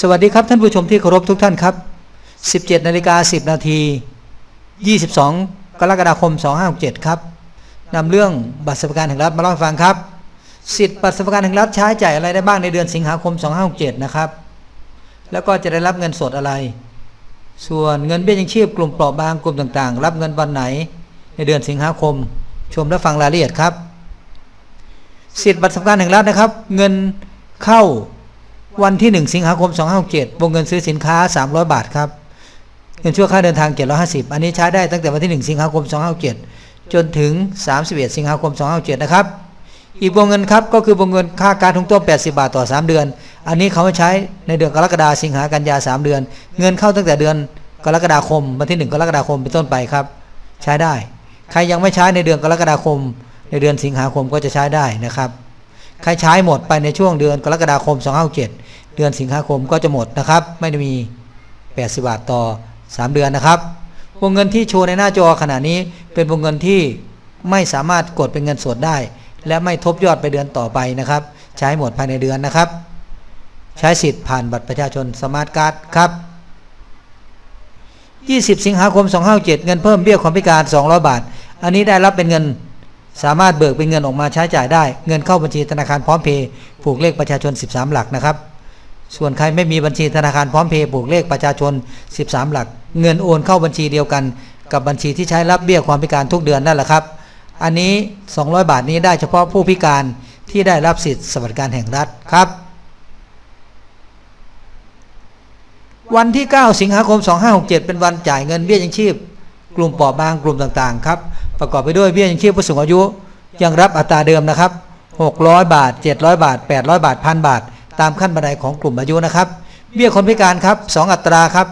สวัสดีครับท่านผู้ชมที่เคารพทุกท่านครับ 17นาฬิกา10 นาที 22 กรกฎาคม 2567 ครับนำเรื่องบัตรสวัสดิการแห่งรัฐมาเล่าให้ฟังครับ สิทธิ์บัตรสวัสดิการแห่งรัฐใช้จ่ายอะไรได้บ้างในเดือนสิงหาคม 2567 นะครับ แล้วก็จะได้รับเงินสดอะไร ส่วนเงินเบี้ยยังชีพกลุ่มเปราะบางกลุ่มต่างๆ รับเงินวันไหนในเดือนสิงหาคม ชมและฟังรายละเอียดครับ สิทธิ์บัตรสวัสดิการแห่งรัฐนะครับ เงินเข้า วันที่ 1 สิงหาคม 2567วงเงินซื้อสินค้า 300 บาทครับ เงินชั่วค่าเดินทาง 750 อันนี้ใช้ได้ตั้งแต่วันที่ 1 สิงหาคม 2567จนถึง 31 สิงหาคม 2567นะครับ อีกวงเงินครับก็คือวงเงินค่าการทุงต้ม80 บาทต่อ 3 เดือน อันนี้เขาไม่ใช้ในเดือนกรกฎาคม สิงหากันยา 3 เดือน เงินเข้าตั้งแต่เดือนกรกฎาคม วันที่ 1 กรกฎาคมเป็นต้นไปครับ ใช้ได้ ใครยังไม่ใช้ในเดือนกรกฎาคม ในเดือนสิงหาคมก็จะใช้ได้นะครับ ใครใช้หมดไปในช่วงเดือนกรกฎาคม 2567 เดือนสิงหาคมก็จะหมดนะครับ ไม่ได้มี 80 บาทต่อ 3 เดือนนะครับ วงเงินที่โชว์ในหน้าจอขณะนี้เป็นวงเงินที่ไม่สามารถกดเป็นเงินสดได้ และไม่ทบยอดไปเดือนต่อไปนะครับ ใช้หมดภายในเดือนนะครับ ใช้สิทธิ์ผ่านบัตรประชาชนสมาร์ทการ์ดครับ 20 สิงหาคม 257 เงินเพิ่มเบี้ยความพิการ 200 บาท อันนี้ได้รับเป็นเงินสามารถเบิกเป็นเงินออกมาใช้จ่ายได้ เงินเข้าบัญชีธนาคารพร้อมเพย์ผูกเลขประชาชน 13 หลักนะครับ ส่วนใครไม่มีบัญชีธนาคารพร้อมเพย์ผูกเลขประชาชน 13 หลัก เงินโอนเข้าบัญชีเดียวกัน กับบัญชีที่ใช้รับเบี้ยความพิการทุกเดือนนั่นแหละครับ อันนี้ 200 บาทนี้ได้เฉพาะผู้พิการที่ได้รับสิทธิสวัสดิการแห่งรัฐครับ วันที่ 9 สิงหาคม 2567 เป็นวันจ่ายเงินเบี้ยยังชีพ กลุ่มเปราะบางกลุ่มต่างๆครับประกอบไปด้วยเบี้ยยังชีพผู้สูงอายุยังรับอัตราเดิมนะครับ 600 บาท 700 บาท 800 บาท1,000บาท ตามขั้นบันไดของกลุ่มอายุนะครับ เบี้ยคนพิการครับ 2 อัตราครับ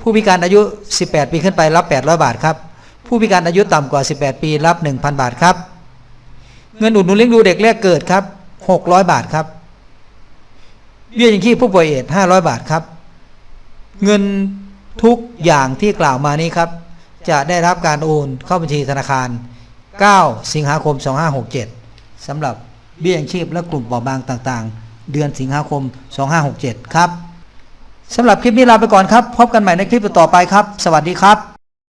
ผู้พิการอายุ 18 ปีขึ้นไปรับ 800 บาทครับ ผู้พิการอายุต่ำกว่า 18 ปีรับ 1,000 บาทครับ เงินอุดหนุนเลี้ยงดูเด็กแรกเกิดครับ 600 บาทครับ เบี้ยยังชีพผู้ป่วยเอดส์500 บาทครับ เงินทุกอย่างที่กล่าวมานี้ครับ จะได้รับการโอนเข้าบัญชีธนาคาร 9 สิงหาคม 2567สำหรับเบี้ยยังชีพและกลุ่มเปราบางต่างๆ เดือนสิงหาคม 2567 ครับสำหรับคลิปนี้ลาไปก่อนครับ พบกันใหม่ในคลิปต่อไปครับ สวัสดีครับ